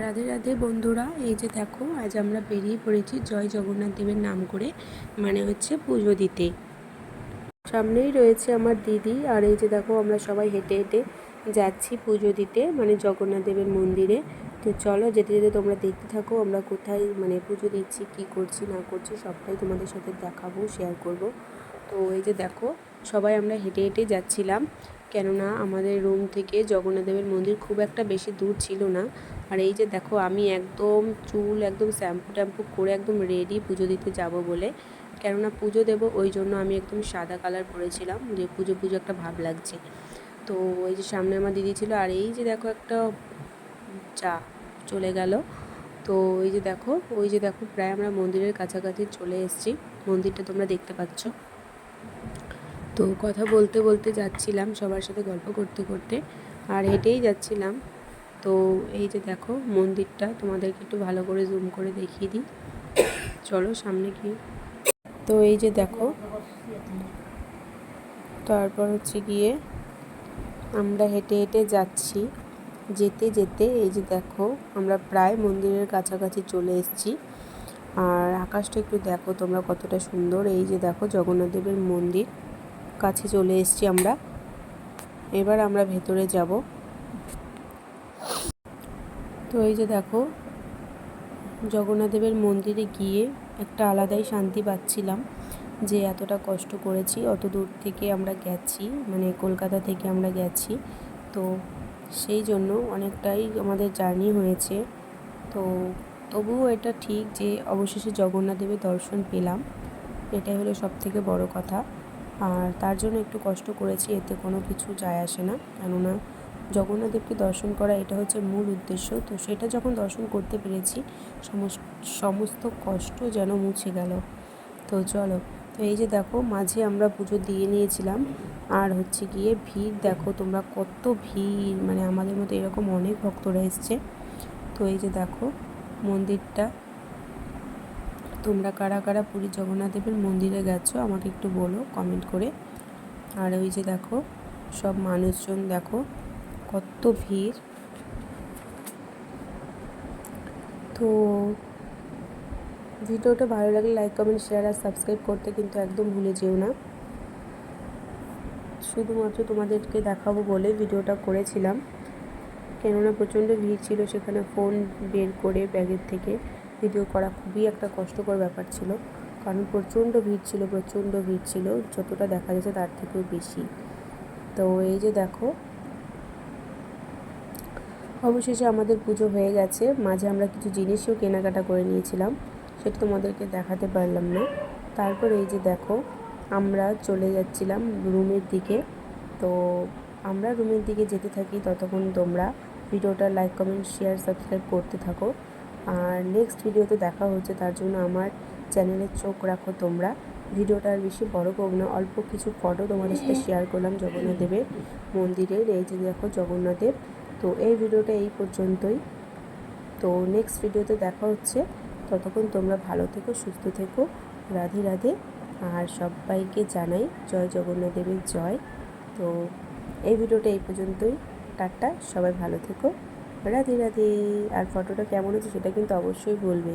রাধে রাধে বন্ধুরা, এই যে দেখো, আজ আমরা বেরিয়ে পড়েছি জয় জগন্নাথ দেবের নাম করে মানে হচ্ছে পুজো দিতে। সামনেই রয়েছে আমার দিদি, আর এই যে দেখো, আমরা সবাই হেঁটে হেঁটে যাচ্ছি পুজো দিতে মানে জগন্নাথ দেবের মন্দিরে। তো চলো, যেতে যেতে তোমরা দেখতে থাকো, আমরা কোথায় মানে পুজো দিচ্ছি, কি করছি, না করছি, সবটাই তোমাদের সাথে দেখাবো শেয়ার করব। তো এই যে দেখো, সবাই আমরা হেঁটে হেঁটে যাচ্ছিলাম। কেননা আমাদের রুম থেকে জগন্নাথ দেবের মন্দির খুব একটা বেশি দূর ছিল না। আর এই যে দেখো, আমি একদম চুল, একদম শ্যাম্পু ট্যাম্পু করে একদম রেডি পুজো দিতে যাব বলে। কেননা পুজো দেবো, ওই জন্য আমি একদম সাদা কালার পরেছিলাম, যে পুজো পুজো একটা ভাব লাগছে। তো ওই যে সামনে আমার দিদি ছিল, আর এই যে দেখো একটা চা চলে গেল। তো এই যে দেখো, ওই যে দেখো, প্রায় আমরা মন্দিরের কাছাকাছি চলে এসেছি। মন্দিরটা তোমরা দেখতে পাচ্ছ। তো কথা বলতে বলতে যাচ্ছিলাম সবার সাথে গল্প করতে করতে আর হেঁটেই যাচ্ছিলাম। তো এই যে দেখো মন্দিরটা, তোমাদেরকে একটু ভালো করে জুম করে দেখিয়ে দিই। চলো সামনে গিয়ে। তো এই যে দেখো, তারপর হচ্ছে গিয়ে আমরা হেঁটে হেঁটে যাচ্ছি। যেতে যেতে এই যে দেখো আমরা প্রায় মন্দিরের কাছাকাছি চলে এসেছি। আর আকাশটা একটু দেখো তোমরা কতটা সুন্দর। এই যে দেখো জগন্নাথ দেবের মন্দির। কাছে চলে এসেছি আমরা। এবার আমরা ভেতরে যাব। তো এই যে দেখো, জগন্নাথদেবের মন্দিরে গিয়ে একটা আলাদাই শান্তি পাচ্ছিলাম যে এতটা কষ্ট করেছি, অত দূর থেকে আমরা গেছি মানে কলকাতা থেকে আমরা গেছি। তো সেই জন্য অনেকটাই আমাদের জার্নি হয়েছে। তো তবুও এটা ঠিক যে অবশেষে জগন্নাথদেবের দর্শন পেলাম। এটাই হলো সব থেকে বড় কথা। আর তার জন্য একটু কষ্ট করেছি, এতে কোনো কিছু যায় আসে না। কেননা জগন্নাথদেবকে দর্শন করা এটা হচ্ছে মূল উদ্দেশ্য। তো সেটা যখন দর্শন করতে পেরেছি সমস্ত কষ্ট যেন মুছে গেল। তো চলো, তো এই যে দেখো, মাঝে আমরা পুজো দিয়ে নিয়েছিলাম। আর হচ্ছে গিয়ে ভিড় দেখো, তোমরা কত ভিড় মানে আমাদের মতো এরকম অনেক ভক্তরা এসছে। তো এই যে দেখো, মন্দিরটা তোমরা কারা কারা পুরী জগন্নাথ দেবের মন্দিরে গেছো আমাকে একটু বলো কমেন্ট করে। আর ওই যে দেখো, সব মানুষজন দেখো, কত ভিড়। তো ভিডিওটা ভালো লাগলে লাইক কমেন্ট শেয়ার আর সাবস্ক্রাইব করতে কিন্তু একদম ভুলে যেও না। শুধুমাত্র তোমাদেরকে দেখাবো বলে ভিডিওটা করেছিলাম। কেননা প্রচণ্ড ভিড় ছিল, সেখানে ফোন বের করে ব্যাগের থেকে। ভিডিও করা খুবই একটা কষ্টকর ব্যাপার ছিল। কারণ প্রচণ্ড ভিড় ছিল, প্রচণ্ড ভিড় ছিল, যতটা দেখা যাচ্ছে তার থেকেও বেশি। তো এই যে দেখো, অবশেষে আমাদের পুজো হয়ে গেছে। মাঝে আমরা কিছু জিনিসও কেনাকাটা করে নিয়েছিলাম, সেটা তোমাদেরকে দেখাতে পারলাম না। তারপর এই যে দেখো, আমরা চলে যাচ্ছিলাম রুমের দিকে। তো আমরা রুমের দিকে যেতে থাকি ততক্ষণ তোমরা ভিডিওটা লাইক, কমেন্ট, শেয়ার, সাবস্ক্রাইব করতে থাকো। আর নেক্সট ভিডিওতে দেখা হচ্ছে, তার জন্য আমার চ্যানেলে চোখ রাখো তোমরা। ভিডিওটা আর বেশি বড় করব না, অল্প কিছু ফটো তোমাদের সাথে শেয়ার করলাম জগন্নাথ দেবের মন্দিরের, এই যে দেখো জগন্নাথ দেব। তো এই ভিডিওটা এই পর্যন্তই। তো নেক্সট ভিডিওতে দেখা হচ্ছে। ততক্ষণ তোমরা ভালো থেকো, সুস্থ থেকো। রাধে রাধে। আর সবাইকে জানাই জয় জগন্নাথ দেবের জয়। তো এই ভিডিওটা এই পর্যন্তই। টাটা, সবাই ভালো থেকো। রাধে রাধে। আর ফটোটা কেমন হচ্ছে সেটা কিন্তু অবশ্যই বলবে।